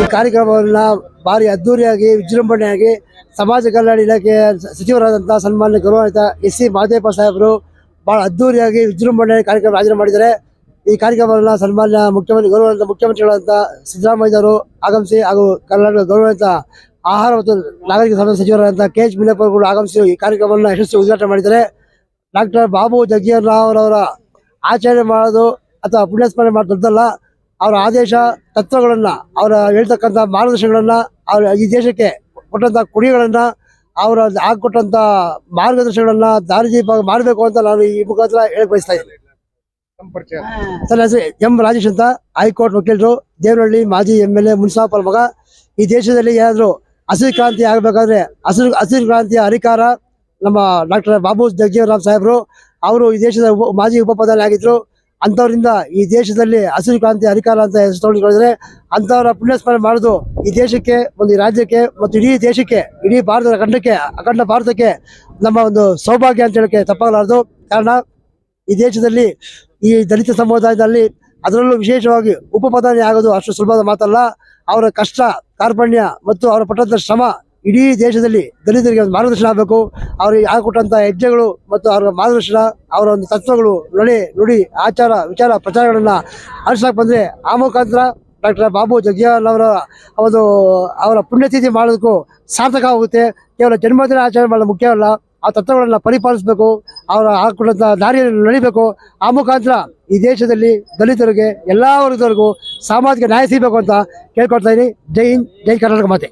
ಈ ಕಾರ್ಯಕ್ರಮವನ್ನು ಭಾರಿ ಅದ್ದೂರಿಯಾಗಿ, ವಿಜೃಂಭಣೆಯಾಗಿ ಸಮಾಜ ಕಲ್ಯಾಣ ಇಲಾಖೆಯ ಸಚಿವರಾದಂಥ ಸನ್ಮಾನ್ಯ ಗೌರವಾನ್ವಿತ ಎಸ್ ಸಿ ಮಹದೇವಪ್ಪ ಸಾಹೇಬರು ಭಾಳ ಅದ್ದೂರಿಯಾಗಿ ವಿಜೃಂಭಣೆ ಕಾರ್ಯಕ್ರಮ ಆಯೋಜನೆ ಮಾಡಿದ್ದಾರೆ. ಈ ಕಾರ್ಯಕ್ರಮವನ್ನು ಸನ್ಮಾನ್ಯ ಮುಖ್ಯಮಂತ್ರಿ, ಗೌರವಾನ್ವಿತ ಮುಖ್ಯಮಂತ್ರಿಗಳಾದಂಥ ಸಿದ್ದರಾಮಯ್ಯವರು ಆಗಮಿಸಿ ಹಾಗೂ ಕರ್ನಾಟಕ ಗೌರವಾನ್ವಿತ ಆಹಾರ ಮತ್ತು ನಾಗರಿಕ ಸಮಾಜ ಸಚಿವರಾದಂಥ ಕೆ ಎಚ್ ಕೂಡ ಆಗಮಿಸಿ ಈ ಕಾರ್ಯಕ್ರಮವನ್ನು ಯಶಸ್ವಿ ಉದ್ಘಾಟನೆ ಮಾಡಿದ್ದಾರೆ. ಡಾಕ್ಟರ್ ಬಾಬು ಜಗ್ಜೀವನ್ ರಾವ್ ಅವರ ಆಚರಣೆ ಮಾಡೋದು ಅಥವಾ ಪುಣ್ಯಸ್ಮರಣೆ ಮಾಡೋದು ಅವರ ಆದೇಶ ತತ್ವಗಳನ್ನ ಅವರ ಹೇಳ್ತಕ್ಕಂಥ ಮಾರ್ಗದರ್ಶನಗಳನ್ನು ಅವರ ಈ ದೇಶಕ್ಕೆ ಕೊಟ್ಟಂತ ಕುಡಿಗಳನ್ನು ಅವರ ಹಾಕಿಕೊಟ್ಟಂಥ ಮಾರ್ಗದರ್ಶನಗಳನ್ನು ದಾರಿದೀಪ ಮಾಡಬೇಕು ಅಂತ ನಾನು ಈ ಮುಖಾಂತರ ಹೇಳಕ್ ಬಯಸ್ತಾ ಇದ್ದೀನಿ. ಸರ್ ಹೆಸರು ಎಂ ರಾಜೇಶ್ ಅಂತ ಹೈಕೋರ್ಟ್ ವಕೀಲರು ದೇವನಹಳ್ಳಿ ಮಾಜಿ ಎಂ ಎಲ್ ಎ ಮುನ್ಸಾಪಲ್ ಮಗ. ಈ ದೇಶದಲ್ಲಿ ಏನಾದರೂ ಹಸಿರು ಕ್ರಾಂತಿ ಆಗಬೇಕಾದ್ರೆ ಹಸಿರು ಹಸಿರು ಕ್ರಾಂತಿಯ ಅಧಿಕಾರ ನಮ್ಮ ಡಾಕ್ಟರ್ ಬಾಬು ಜಗಜೀವರಾಮ್ ಸಾಹೇಬರು ಅವರು ಈ ದೇಶದ ಉಪ ಮಾಜಿ ಉಪ ಪ್ರಧಾನಿ ಆಗಿದ್ರು ಅಂಥವ್ರಿಂದ ಈ ದೇಶದಲ್ಲಿ ಹಸಿರು ಕ್ರಾಂತಿ ಅಧಿಕಾರ ಅಂತ ಹೆಸರು ತೊಗೊಂಡಿದ್ರೆ ಅಂಥವರ ಪುಣ್ಯಸ್ಮರಣೆ ಮಾಡೋದು ಈ ದೇಶಕ್ಕೆ, ಒಂದು ಈ ರಾಜ್ಯಕ್ಕೆ ಮತ್ತು ಇಡೀ ದೇಶಕ್ಕೆ, ಇಡೀ ಭಾರತದ ಖಂಡಕ್ಕೆ ಅಖಂಡ ಭಾರತಕ್ಕೆ ನಮ್ಮ ಒಂದು ಸೌಭಾಗ್ಯ ಅಂತ ಹೇಳಕ್ಕೆ ತಪ್ಪಾಗಲಾರದು. ಕಾರಣ ಈ ದೇಶದಲ್ಲಿ ಈ ದಲಿತ ಸಮುದಾಯದಲ್ಲಿ ಅದರಲ್ಲೂ ವಿಶೇಷವಾಗಿ ಉಪ ಪ್ರಧಾನಿ ಆಗೋದು ಅಷ್ಟು ಸುಲಭದ ಮಾತಲ್ಲ. ಅವರ ಕಷ್ಟ, ಕಾರ್ಪಣ್ಯ ಮತ್ತು ಅವರ ಪಟ್ಟದ ಶ್ರಮ ಇಡೀ ದೇಶದಲ್ಲಿ ದಲಿತರಿಗೆ ಒಂದು ಮಾರ್ಗದರ್ಶನ ಆಗಬೇಕು. ಅವ್ರಿಗೆ ಹಾಕೊಟ್ಟಂತ ಹೆಜ್ಜೆಗಳು ಮತ್ತು ಅವರ ಮಾರ್ಗದರ್ಶನ, ಅವರ ಒಂದು ತತ್ವಗಳು ನಡೆ, ನುಡಿ, ಆಚಾರ, ವಿಚಾರ, ಪ್ರಚಾರಗಳನ್ನ ಅನುಸರಿಸಕ್ಕೆ ಬಂದ್ರೆ ಆ ಮುಖಾಂತರ ಡಾಕ್ಟರ್ ಬಾಬು ಜಗ್ಜೀವನ್ ಅವರ ಒಂದು, ಅವರ ಪುಣ್ಯತಿಥಿ ಮಾಡೋದಕ್ಕೂ ಸಾರ್ಥಕ ಆಗುತ್ತೆ. ಕೇವಲ ಜನ್ಮದಿನ ಆಚರಣೆ ಮಾಡೋದು ಮುಖ್ಯವಲ್ಲ. ಆ ತತ್ವಗಳನ್ನ ಪರಿಪಾಲಿಸಬೇಕು. ಅವರ ಹಾಕೊಂಡಂತ ದಾರಿಯಲ್ಲಿ ನಡಿಬೇಕು. ಆ ಮುಖಾಂತರ ಈ ದೇಶದಲ್ಲಿ ದಲಿತರಿಗೆ, ಎಲ್ಲಾ ವರ್ಗದವರೆಗೂ ಸಾಮಾಜಿಕ ನ್ಯಾಯ ಸಿಗಬೇಕು ಅಂತ ಕೇಳ್ಕೊಡ್ತಾ ಇದ್ದೀನಿ ಜೈ ಹಿಂದ್, ಜೈ ಕರ್ನಾಟಕ ಮಾತೆ.